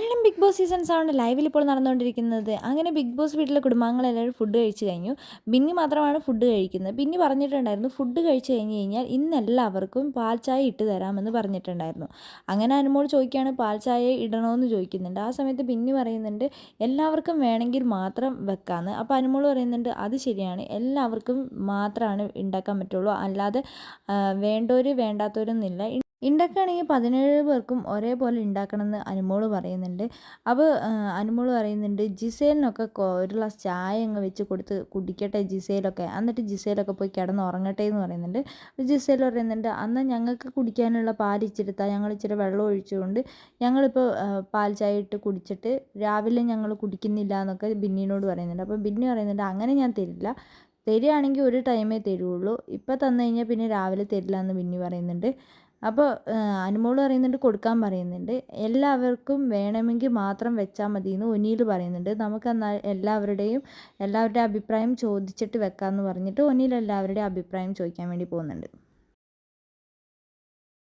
Malayalam big Boss season സെവന്റെ ലൈവിൽ ഇപ്പോൾ നടന്നുകൊണ്ടിരിക്കുന്നത്. അങ്ങനെ ബിഗ് ബോസ് വീട്ടിലെ കുടുംബാംഗങ്ങളെല്ലാവരും ഫുഡ് കഴിച്ചു കഴിഞ്ഞു. ബിന്നി മാത്രമാണ് ഫുഡ് കഴിക്കുന്നത്. ബിന്നി പറഞ്ഞിട്ടുണ്ടായിരുന്നു ഫുഡ് കഴിച്ചു കഴിഞ്ഞ് കഴിഞ്ഞാൽ ഇന്ന് എല്ലാവർക്കും പാൽ ചായ ഇട്ട് തരാമെന്ന് പറഞ്ഞിട്ടുണ്ടായിരുന്നു. അങ്ങനെ അനുമോട് ചോദിക്കുകയാണ് പാൽ ചായ ഇടണമെന്ന് ചോദിക്കുന്നുണ്ട്. ആ സമയത്ത് ബിന്നി പറയുന്നുണ്ട് എല്ലാവർക്കും വേണമെങ്കിൽ മാത്രം വെക്കാമെന്ന് അപ്പോൾ അനുമോൾ പറയുന്നുണ്ട് അത് ശരിയാണ്. എല്ലാവർക്കും മാത്രമാണ് ഉണ്ടാക്കാൻ പറ്റുള്ളൂ. അല്ലാതെ വേണ്ടവർ വേണ്ടാത്തവരൊന്നുമില്ല. ഉണ്ടാക്കുകയാണെങ്കിൽ പതിനേഴ് പേർക്കും ഒരേപോലെ ഉണ്ടാക്കണമെന്ന് അനുമോൾ പറയുന്നുണ്ട്. അപ്പോൾ അനുമോൾ പറയുന്നുണ്ട് ജിസേലിനൊക്കെ ഒരു ഗ്ലാസ് ചായ അങ്ങ് വെച്ച് കൊടുത്ത് കുടിക്കട്ടെ ജിസേലൊക്കെ. എന്നിട്ട് ജിസേലൊക്കെ പോയി കിടന്ന് ഉറങ്ങട്ടെ എന്ന് പറയുന്നുണ്ട്. ജിസേൽ പറയുന്നുണ്ട് അന്ന് ഞങ്ങൾക്ക് കുടിക്കാനുള്ള പാൽ ഇച്ചിരുത്താ. ഞങ്ങൾ ഇച്ചിരി വെള്ളം ഒഴിച്ചുകൊണ്ട് ഞങ്ങളിപ്പോൾ പാൽ ചായ ഇട്ട് കുടിച്ചിട്ട് രാവിലെ ഞങ്ങൾ കുടിക്കുന്നില്ല എന്നൊക്കെ ബിന്നിനോട് പറയുന്നുണ്ട്. അപ്പോൾ ബിന്നി പറയുന്നുണ്ട് അങ്ങനെ ഞാൻ തരില്ല. തരികയാണെങ്കിൽ ഒരു ടൈമേ തരുള്ളൂ. ഇപ്പം തന്നു കഴിഞ്ഞാൽ പിന്നെ രാവിലെ തരില്ല എന്ന് ബിന്നി പറയുന്നുണ്ട്. അപ്പോൾ അനുമോൾ പറയുന്നുണ്ട് കൊടുക്കാൻ പറയുന്നുണ്ട്. എല്ലാവർക്കും വേണമെങ്കിൽ മാത്രം വെച്ചാൽ മതി എന്ന് ഒനിയിൽ പറയുന്നുണ്ട്. നമുക്ക് എന്നാൽ എല്ലാവരുടെയും എല്ലാവരുടെയും അഭിപ്രായം ചോദിച്ചിട്ട് വെക്കാമെന്ന് പറഞ്ഞിട്ട് ഒനിയിൽ എല്ലാവരുടെയും അഭിപ്രായം ചോദിക്കാൻ വേണ്ടി പോകുന്നുണ്ട്.